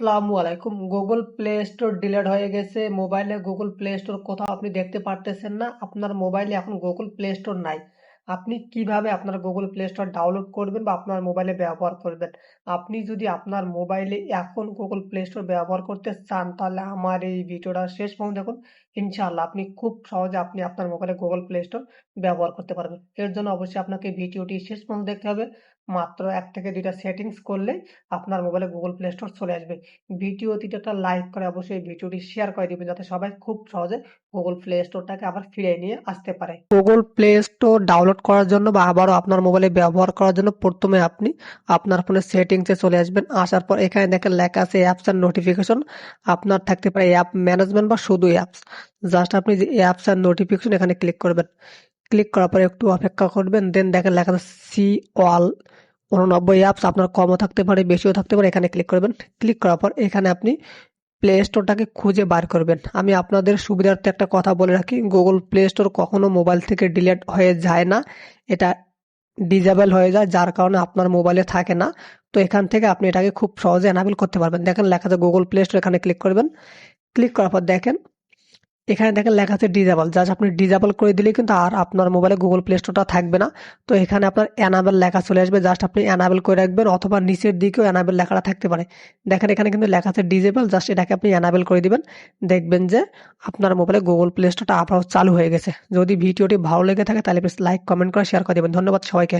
আসসালামু আলাইকুম Google play store delete হয়ে গেছে। মোবাইলে গুগল প্লে স্টোর কোথাও আপনি দেখতে পারতেছেন না। আপনার মোবাইলে এখন গুগল প্লে স্টোর নাই। আপনি কীভাবে আপনার গুগল প্লে স্টোর ডাউনলোড করবেন বা আপনার মোবাইলে ব্যবহার করবেন? আপনি যদি আপনার মোবাইলে এখন গুগল প্লে স্টোর ব্যবহার করতে চান, তাহলে আমার এই ভিডিওটা শেষ পর্যন্ত দেখুন। ইনশাআল্লাহ, আপনি খুব সহজে আপনি আপনার মোবাইলে গুগল প্লে স্টোর ব্যবহার করতে পারবেন। এর জন্য অবশ্যই আপনাকে ভিডিওটি শেষ পর্যন্ত দেখতে হবে। মাত্র এক থেকে দুইটা সেটিংস করলে আপনার মোবাইলে গুগল প্লে স্টোর চলে আসবে। ভিডিওটিতে একটা লাইক করে অবশ্যই ভিডিওটি শেয়ার করে দিবেন, যাতে সবাই খুব সহজে গুগল প্লে স্টোরটাকে আবার ফিরিয়ে নিয়ে আসতে পারে। গুগল প্লে স্টোর ডাউনলোড করার জন্য বা আবারও আপনার মোবাইলে ব্যবহার করার জন্য প্রথমে আপনি আপনার ফোনের সেটিংসে চলে আসবেন। আসার পর এখানে দেখেন লেখা আছে অ্যাপস অ্যান্ড নোটিফিকেশন আপনার থাকতে পারে অ্যাপ ম্যানেজমেন্ট বা শুধু অ্যাপস জাস্ট আপনি যে অ্যাপস অ্যান্ড নোটিফিকেশন এখানে ক্লিক করবেন। ক্লিক করার পরে একটু অপেক্ষা করবেন। দেন দেখেন লেখা আছে সি অল উননব্বই অ্যাপস আপনার কমও থাকতে পারে, বেশিও থাকতে পারে, এখানে ক্লিক করবেন। ক্লিক করার পর এখানে আপনি প্লে স্টোরটাকে খুঁজে বার করবেন। আমি আপনাদের সুবিধার্থে একটা কথা বলে রাখি। গুগল প্লে স্টোর কখনো মোবাইল থেকে ডিলেট হয়ে যায় না। এটা ডিজেবল হয়ে যায়, যার কারণে আপনার মোবাইলে থাকে না। তো এখান থেকে আপনি এটাকে খুব সহজে এনাবেল করতে পারবেন। দেখেন লেখা যায় গুগল প্লে স্টোর এখানে ক্লিক করবেন। ক্লিক করার পর দেখেন এখানে দেখেন লেখা আছে ডিজেবল জাস্ট আপনি ডিজেবল করে দিলেই কিন্তু আর আপনার মোবাইলে গুগল প্লে স্টোরটা থাকবে না। তো এখানে আপনার অ্যানাবেল লেখা চলে আসবে। জাস্ট আপনি অ্যানাবেল করে রাখবেন অথবা নিচের দিকেও অ্যানাবেল লেখাটা থাকতে পারে। দেখেন এখানে কিন্তু লেখা আছে ডিজেবল জাস্ট এটাকে আপনি অ্যানাবেল করে দিবেন। দেখবেন যে আপনার মোবাইলে গুগল প্লে স্টোরটা আবারও চালু হয়ে গেছে। যদি ভিডিওটি ভালো লেগে থাকে তাহলে প্লিজ লাইক কমেন্ট করে শেয়ার করে দেবেন। ধন্যবাদ সবাইকে।